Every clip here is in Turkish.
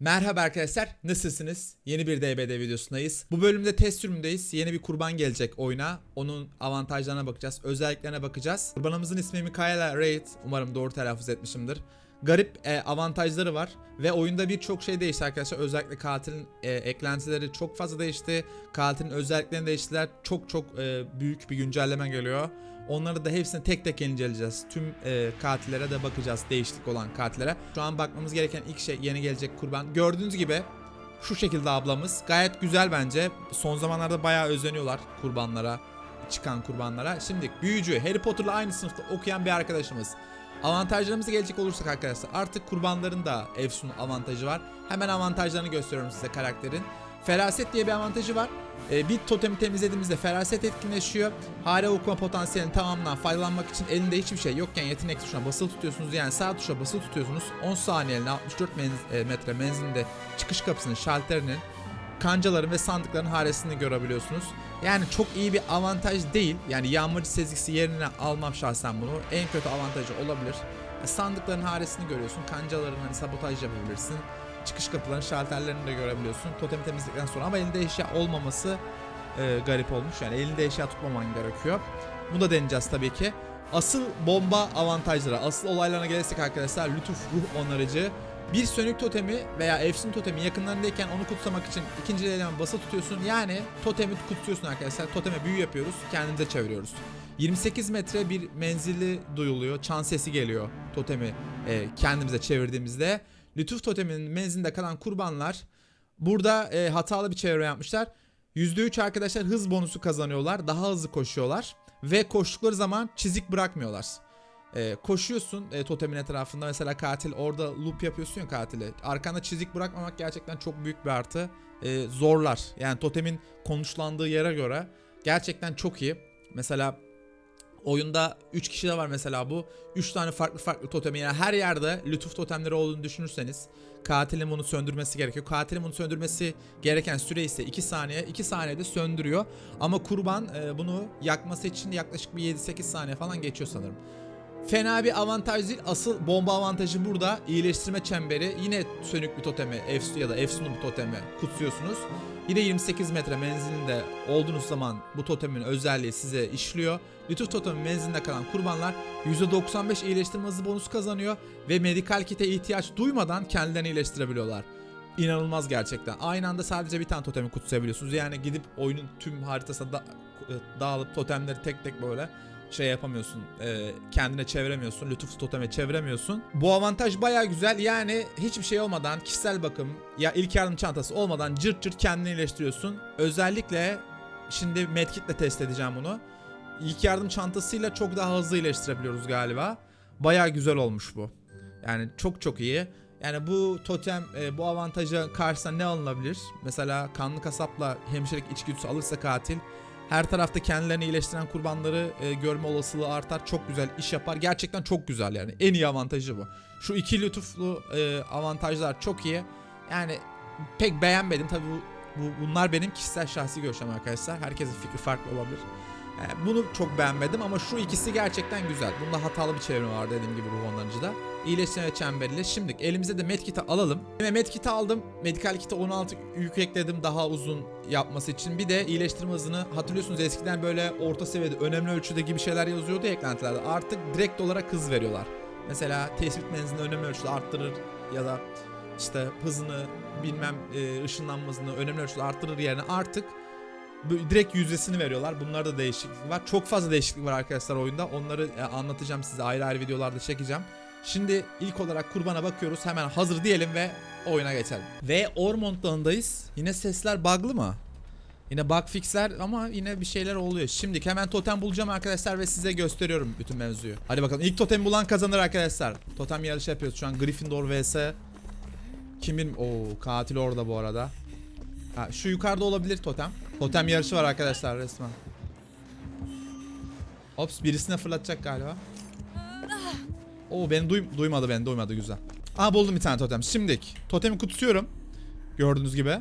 Merhaba arkadaşlar, nasılsınız? Yeni bir DBD videosundayız. Bu bölümde test sürümündeyiz. Yeni bir kurban gelecek oyuna. Onun avantajlarına bakacağız, özelliklerine bakacağız. Kurbanımızın ismi Mikaela Raid. Umarım doğru telaffuz etmişimdir. Garip e, avantajları var ve oyunda birçok şey değişti arkadaşlar. Özellikle katilin e, eklentileri çok fazla değişti. Katilin özelliklerini değiştiler. Çok çok e, büyük bir güncelleme geliyor. Onları da hepsini tek tek inceleyeceğiz. Tüm e, katillere de bakacağız. Değişiklik olan katillere. Şu an bakmamız gereken ilk şey yeni gelecek kurban. Gördüğünüz gibi şu şekilde ablamız. Gayet güzel bence. Son zamanlarda bayağı özeniyorlar kurbanlara. Çıkan kurbanlara. Şimdi büyücü Harry Potter'la aynı sınıfta okuyan bir arkadaşımız. Avantajlarımıza gelecek olursak arkadaşlar artık kurbanların da Efsun avantajı var. Hemen avantajlarını gösteriyorum size karakterin. Feraset diye bir avantajı var. Ee, bir totemi temizlediğimizde feraset etkinleşiyor. Hare okuma potansiyelinin tamamından faydalanmak için elinde hiçbir şey yokken yetenek tuşuna basılı tutuyorsunuz. Yani sağ tuşa basılı tutuyorsunuz. 10 saniyeliğine 64 menz- e, metre menzilinde çıkış kapısının şalterinin kancaların ve sandıkların haresini görebiliyorsunuz. Yani çok iyi bir avantaj değil. Yani yağmurcu sezgisi yerine almam şahsen bunu. En kötü avantajı olabilir. E, Sandıkların haresini görüyorsun. Kancaların hani sabotaj yapabilirsin. Çıkış kapıların şalterlerini de görebiliyorsun. Totemi temizledikten sonra ama elinde eşya olmaması e, garip olmuş. Yani elinde eşya tutmaman gerekiyor. Bunu da deneyeceğiz tabii ki. Asıl bomba avantajları, asıl olaylarına gelirsek arkadaşlar lütuf ruh onarıcı. Bir sönük totemi veya efsun totemi yakınlarındayken onu kutsamak için ikinci eleman basa tutuyorsun. Yani totemi kutsuyorsun arkadaşlar. Toteme büyü yapıyoruz. Kendimize çeviriyoruz. 28 metre bir menzili duyuluyor. Çan sesi geliyor totemi e, kendimize çevirdiğimizde. Lütuf toteminin menzilinde kalan kurbanlar burada e, hatalı bir çevre yapmışlar. %3 arkadaşlar hız bonusu kazanıyorlar. Daha hızlı koşuyorlar. Ve koştukları zaman çizik bırakmıyorlar. Ee, koşuyorsun e, totemin etrafında mesela katil orada loop yapıyorsun ya katili. Arkanda çizik bırakmamak gerçekten çok büyük bir artı. Ee, zorlar. Yani totemin konuşlandığı yere göre gerçekten çok iyi. Mesela oyunda 3 kişi de var mesela bu. 3 tane farklı farklı totemi yani her yerde lütuf totemleri olduğunu düşünürseniz katilin bunu söndürmesi gerekiyor. Katilin bunu söndürmesi gereken süre ise 2 saniye. 2 saniyede söndürüyor. Ama kurban e, bunu yakması için yaklaşık bir 7-8 saniye falan geçiyor sanırım. Fena bir avantaj değil. Asıl bomba avantajı burada. İyileştirme çemberi. Yine sönük bir totemi Efsu ya da Efsun'un bir totemi kutsuyorsunuz. Yine 28 metre menzilinde olduğunuz zaman bu totemin özelliği size işliyor. Lütuf totemin menzilinde kalan kurbanlar %95 iyileştirme hızı bonusu kazanıyor ve medikal kite ihtiyaç duymadan kendilerini iyileştirebiliyorlar. İnanılmaz gerçekten. Aynı anda sadece bir tane totemi kutsayabiliyorsunuz. Yani gidip oyunun tüm haritasına da, dağılıp totemleri tek tek böyle şey yapamıyorsun. e, kendine çeviremiyorsun. Lütuf toteme çeviremiyorsun. Bu avantaj baya güzel. Yani hiçbir şey olmadan kişisel bakım ya ilk yardım çantası olmadan cırt cırt kendini iyileştiriyorsun. Özellikle şimdi medkitle test edeceğim bunu. İlk yardım çantasıyla çok daha hızlı iyileştirebiliyoruz galiba. Baya güzel olmuş bu. Yani çok çok iyi. Yani bu totem e, bu avantaja karşısına ne alınabilir? Mesela kanlı kasapla hemşirelik içgüdüsü alırsa katil her tarafta kendilerini iyileştiren kurbanları e, görme olasılığı artar. Çok güzel iş yapar. Gerçekten çok güzel yani. En iyi avantajı bu. Şu iki lütuflu e, avantajlar çok iyi. Yani pek beğenmedim. Tabii bu, bu- bunlar benim kişisel şahsi görüşüm arkadaşlar. Herkesin fikri farklı olabilir. Yani bunu çok beğenmedim ama şu ikisi gerçekten güzel. Bunda hatalı bir çevirme var dediğim gibi ruh onarıcıda. İyileştirme çemberiyle. Şimdi elimize de medkit'i alalım. Medkit'i aldım. Medikal kit'e 16 yük ekledim daha uzun yapması için. Bir de iyileştirme hızını hatırlıyorsunuz eskiden böyle orta seviyede önemli ölçüde gibi şeyler yazıyordu ya eklentilerde. Artık direkt olarak hız veriyorlar. Mesela tespit menzilini önemli ölçüde arttırır ya da işte hızını bilmem e, ışınlanma hızını önemli ölçüde arttırır yerine artık direkt yüzdesini veriyorlar. Bunlarda da değişiklik var. Çok fazla değişiklik var arkadaşlar oyunda. Onları e, anlatacağım size ayrı ayrı videolarda çekeceğim. Şimdi ilk olarak kurbana bakıyoruz. Hemen hazır diyelim ve oyuna geçelim. Ve Ormond Dağı'ndayız. Yine sesler bug'lı mı? Yine bug fixler ama yine bir şeyler oluyor. Şimdi hemen totem bulacağım arkadaşlar ve size gösteriyorum bütün mevzuyu. Hadi bakalım ilk totem bulan kazanır arkadaşlar. Totem yarışı yapıyoruz şu an Gryffindor vs. Kim bilmiyorum. Oo katil orada bu arada. Ha, şu yukarıda olabilir totem. Totem yarışı var arkadaşlar resmen. Ops birisine fırlatacak galiba. Oo beni duy- duymadı beni duymadı güzel. Aa buldum bir tane totem. Şimdilik totemi kutsuyorum. Gördüğünüz gibi.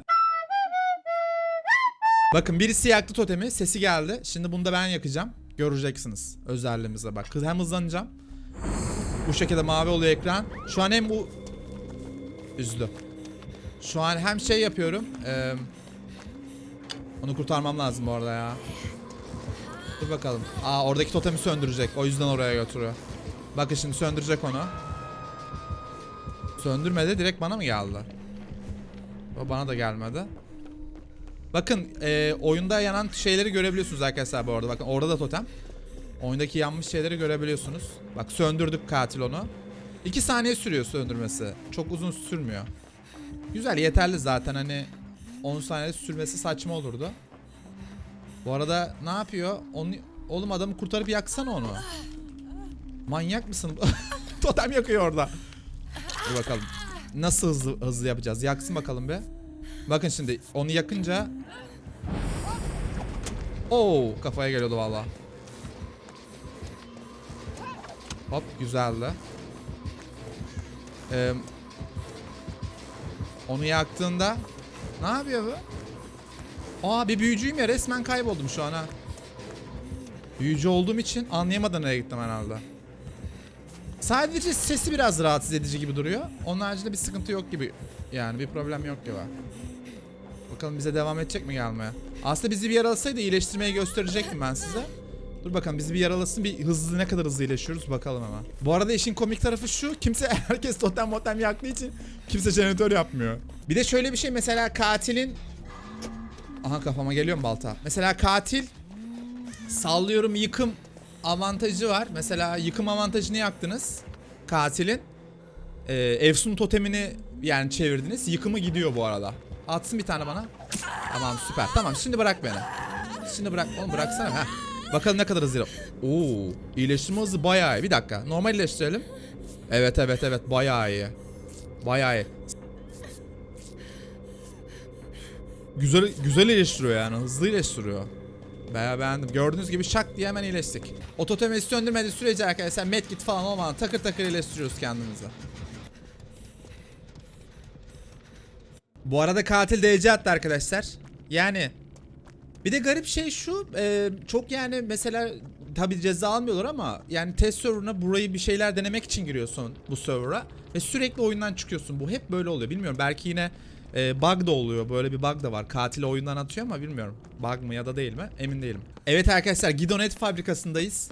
Bakın birisi yaktı totemi. Sesi geldi. Şimdi bunu da ben yakacağım. Göreceksiniz özelliğimize bak. Hem hızlanacağım. Bu şekilde mavi oluyor ekran. Şu an hem bu... Üzdü. Şu an hem şey yapıyorum. eee, onu kurtarmam lazım bu arada ya. Dur bakalım. Aa oradaki totemi söndürecek. O yüzden oraya götürüyor. Bakın şimdi söndürecek onu. Söndürmedi direkt bana mı geldi? O bana da gelmedi. Bakın e, oyunda yanan şeyleri görebiliyorsunuz arkadaşlar bu arada. Bakın orada da totem. Oyundaki yanmış şeyleri görebiliyorsunuz. Bak söndürdük katil onu. 2 saniye sürüyor söndürmesi. Çok uzun sürmüyor. Güzel yeterli zaten hani 10 saniye sürmesi saçma olurdu. Bu arada ne yapıyor? Onu, oğlum adamı kurtarıp yaksana onu. Manyak mısın? Totem yakıyor orada. Dur bakalım. Nasıl hızlı hızlı yapacağız? Yaksın bakalım be. Bakın şimdi onu yakınca Oo kafaya geliyordu valla. Hop güzeldi. Ee, onu yaktığında ne yapıyor bu? Aa bir büyücüyüm ya resmen kayboldum şu an ha. Büyücü olduğum için anlayamadan nereye gittim herhalde. Sadece sesi biraz rahatsız edici gibi duruyor. Onun haricinde bir sıkıntı yok gibi. Yani bir problem yok gibi. Bakalım bize devam edecek mi gelmeye? Aslında bizi bir yaralasaydı iyileştirmeyi gösterecektim ben size. Dur bakalım bizi bir yaralasın bir hızlı ne kadar hızlı iyileşiyoruz bakalım hemen. Bu arada işin komik tarafı şu. Kimse herkes totem motem yaktığı için kimse jeneratör yapmıyor. Bir de şöyle bir şey mesela katilin Aha kafama geliyor mu balta? Mesela katil sallıyorum yıkım avantajı var. Mesela yıkım avantajını yaktınız katilin. Ee, Efsun totemini yani çevirdiniz. Yıkımı gidiyor bu arada. Atsın bir tane bana. Tamam süper. Tamam şimdi bırak beni. Şimdi bırak. Oğlum bıraksana. Heh. Bakalım ne kadar hızlı. Oo, iyileştirme hızı bayağı iyi. Bir dakika. Normal iyileştirelim. Evet evet evet bayağı iyi. Bayağı iyi. Güzel güzel iyileştiriyor yani. Hızlı iyileştiriyor. Bayağı beğendim. Gördüğünüz gibi şak diye hemen iyileştik. O totemi söndürmediği sürece arkadaşlar medkit falan olmadan takır takır iyileştiriyoruz kendimizi. Bu arada katil DC attı arkadaşlar. Yani bir de garip şey şu e, çok yani mesela tabi ceza almıyorlar ama yani test serverına burayı bir şeyler denemek için giriyorsun bu server'a ve sürekli oyundan çıkıyorsun. Bu hep böyle oluyor. Bilmiyorum belki yine e, bug da oluyor. Böyle bir bug da var. Katili oyundan atıyor ama bilmiyorum. Bug mı ya da değil mi? Emin değilim. Evet arkadaşlar Gidonet fabrikasındayız.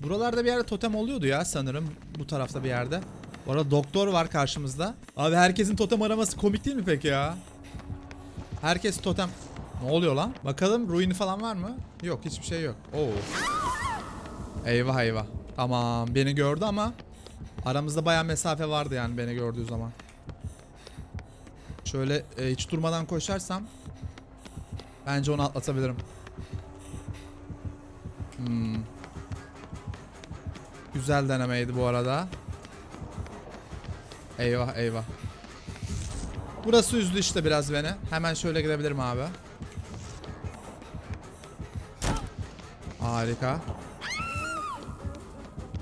Buralarda bir yerde totem oluyordu ya sanırım. Bu tarafta bir yerde. Bu arada doktor var karşımızda. Abi herkesin totem araması komik değil mi peki ya? Herkes totem... Ne oluyor lan? Bakalım ruini falan var mı? Yok hiçbir şey yok. Oo. Eyvah eyvah. Tamam beni gördü ama aramızda bayağı mesafe vardı yani beni gördüğü zaman. Şöyle e, hiç durmadan koşarsam bence onu atlatabilirim. Hmm. Güzel denemeydi bu arada. Eyvah eyvah. Burası üzdü işte biraz beni. Hemen şöyle gidebilirim abi. Harika.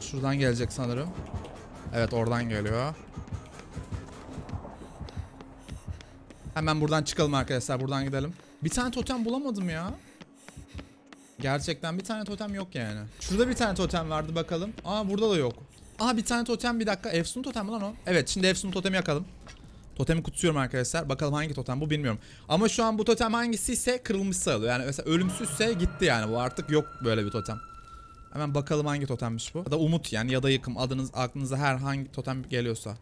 Şuradan gelecek sanırım. Evet oradan geliyor. Hemen buradan çıkalım arkadaşlar. Buradan gidelim. Bir tane totem bulamadım ya. Gerçekten bir tane totem yok yani. Şurada bir tane totem vardı bakalım. Aa burada da yok. Aa bir tane totem bir dakika. Efsun totem mi lan o? Evet şimdi Efsun totemi yakalım. Totemi kutsuyorum arkadaşlar. Bakalım hangi totem bu bilmiyorum. Ama şu an bu totem hangisi ise kırılmış sayılıyor. Yani mesela ölümsüzse gitti yani. Bu artık yok böyle bir totem. Hemen bakalım hangi totemmiş bu. Ya da umut yani ya da yıkım. Adınız aklınıza her hangi totem geliyorsa.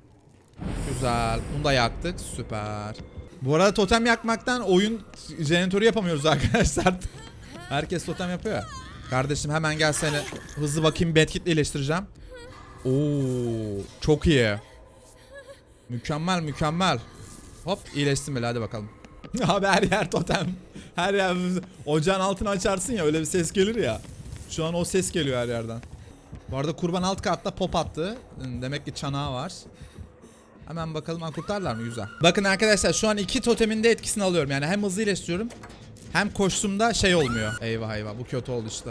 Güzel. Bunu da yaktık. Süper. Bu arada totem yakmaktan oyun jeneratörü yapamıyoruz arkadaşlar. Herkes totem yapıyor ya. Kardeşim hemen gel seni hızlı bakayım bedkitle iyileştireceğim. Oo, çok iyi. Mükemmel mükemmel. Hop iyileştim bile hadi bakalım. Abi her yer totem. Her yer ocağın altını açarsın ya öyle bir ses gelir ya. Şu an o ses geliyor her yerden. Bu arada kurban alt katta pop attı. Demek ki çanağı var. Hemen bakalım ha, kurtarlar mı? Güzel. Bakın arkadaşlar şu an iki totemin de etkisini alıyorum. Yani hem hızlı iyileştiriyorum hem koştuğumda şey olmuyor. Eyvah eyvah bu kötü oldu işte.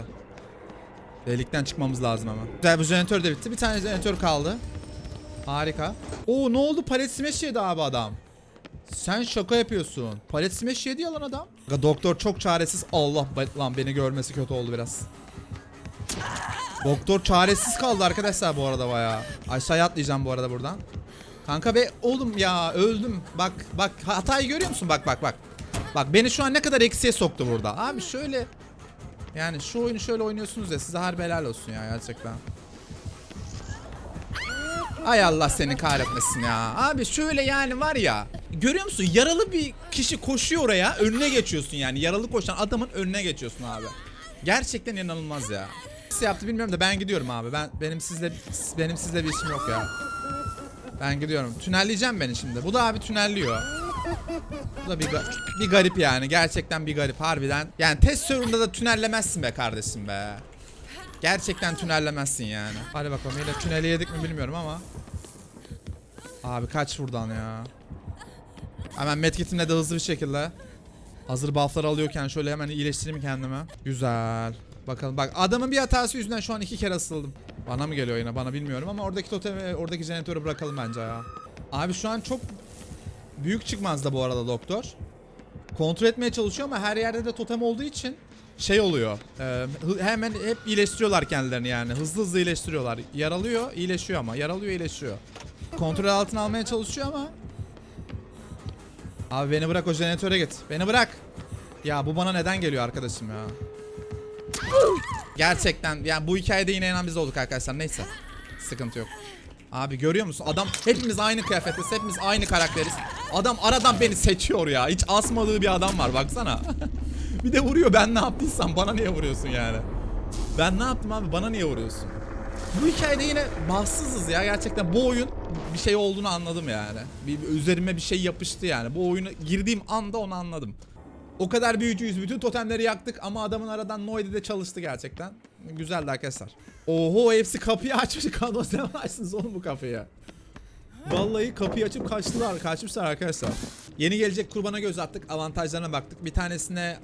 Delikten çıkmamız lazım ama. Güzel bu jeneratör de bitti. Bir tane jeneratör kaldı. Harika. Oo ne oldu? Palet smash yedi abi adam. Sen şaka yapıyorsun. Palet smash yedi ya lan adam. Doktor çok çaresiz. Allah lan beni görmesi kötü oldu biraz. Doktor çaresiz kaldı arkadaşlar bu arada bayağı. Aşağıya atlayacağım bu arada buradan. Kanka be oğlum ya öldüm. Bak bak hatayı görüyor musun? Bak bak bak. Bak beni şu an ne kadar eksiye soktu burada. Abi şöyle yani şu oyunu şöyle oynuyorsunuz ya size harbi helal olsun ya gerçekten. Ay Allah seni kahretmesin ya. Abi şöyle yani var ya. Görüyor musun? Yaralı bir kişi koşuyor oraya. Önüne geçiyorsun yani. Yaralı koşan adamın önüne geçiyorsun abi. Gerçekten inanılmaz ya. Nasıl yaptı bilmiyorum da ben gidiyorum abi. Ben benim sizle benim sizle bir işim yok ya. Ben gidiyorum. Tünelleyeceğim beni şimdi. Bu da abi tünelliyor. Bu da bir, ga- bir garip yani. Gerçekten bir garip harbiden. Yani test serverında da tünellemezsin be kardeşim be. Gerçekten tünellemezsin yani. Hadi bakalım yine tüneli yedik mi bilmiyorum ama. Abi kaç buradan ya. Hemen medkitimle de hızlı bir şekilde. Hazır bufflar alıyorken şöyle hemen iyileştireyim kendimi. Güzel. Bakalım bak adamın bir hatası yüzünden şu an iki kere asıldım. Bana mı geliyor yine bana bilmiyorum ama oradaki totemi oradaki jeneratörü bırakalım bence ya. Abi şu an çok büyük çıkmaz da bu arada doktor. Kontrol etmeye çalışıyor ama her yerde de totem olduğu için şey oluyor. e, hemen hep iyileştiriyorlar kendilerini yani. Hızlı hızlı iyileştiriyorlar. Yaralıyor, iyileşiyor ama. Yaralıyor, iyileşiyor. Kontrol altına almaya çalışıyor ama. Abi beni bırak o jeneratöre git. Beni bırak. Ya bu bana neden geliyor arkadaşım ya? Gerçekten yani bu hikayede yine inan biz olduk arkadaşlar. Neyse. Sıkıntı yok. Abi görüyor musun? Adam hepimiz aynı kıyafetiz. Hepimiz aynı karakteriz. Adam aradan beni seçiyor ya. Hiç asmadığı bir adam var baksana. bir de vuruyor. Ben ne yaptıysam bana niye vuruyorsun yani? Ben ne yaptım abi? Bana niye vuruyorsun? Bu hikayede yine bahtsızız ya. Gerçekten bu oyun bir şey olduğunu anladım yani. Bir, bir üzerime bir şey yapıştı yani. Bu oyuna girdiğim anda onu anladım. O kadar büyücüyüz. Bütün totemleri yaktık ama adamın aradan Noid'i de çalıştı gerçekten. Güzeldi arkadaşlar. Oho hepsi kapıyı açmış. Kadro sen açsınız oğlum bu kapıyı. Vallahi kapıyı açıp kaçtılar. Kaçmışlar arkadaşlar. Yeni gelecek kurbana göz attık. Avantajlarına baktık. Bir tanesine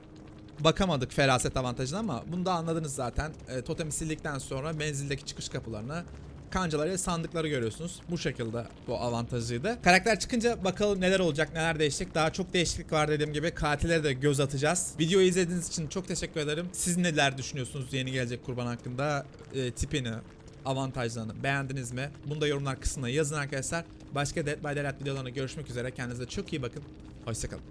bakamadık feraset avantajına ama bunu da anladınız zaten. E, totemi sildikten sonra menzildeki çıkış kapılarını kancaları ve sandıkları görüyorsunuz. Bu şekilde bu avantajıydı. Karakter çıkınca bakalım neler olacak, neler değişecek. Daha çok değişiklik var dediğim gibi. Katillere de göz atacağız. Videoyu izlediğiniz için çok teşekkür ederim. Siz neler düşünüyorsunuz yeni gelecek kurban hakkında? E, tipini, avantajlarını beğendiniz mi? Bunu da yorumlar kısmına yazın arkadaşlar. Başka Dead by Daylight videolarına görüşmek üzere. Kendinize çok iyi bakın. Hoşçakalın.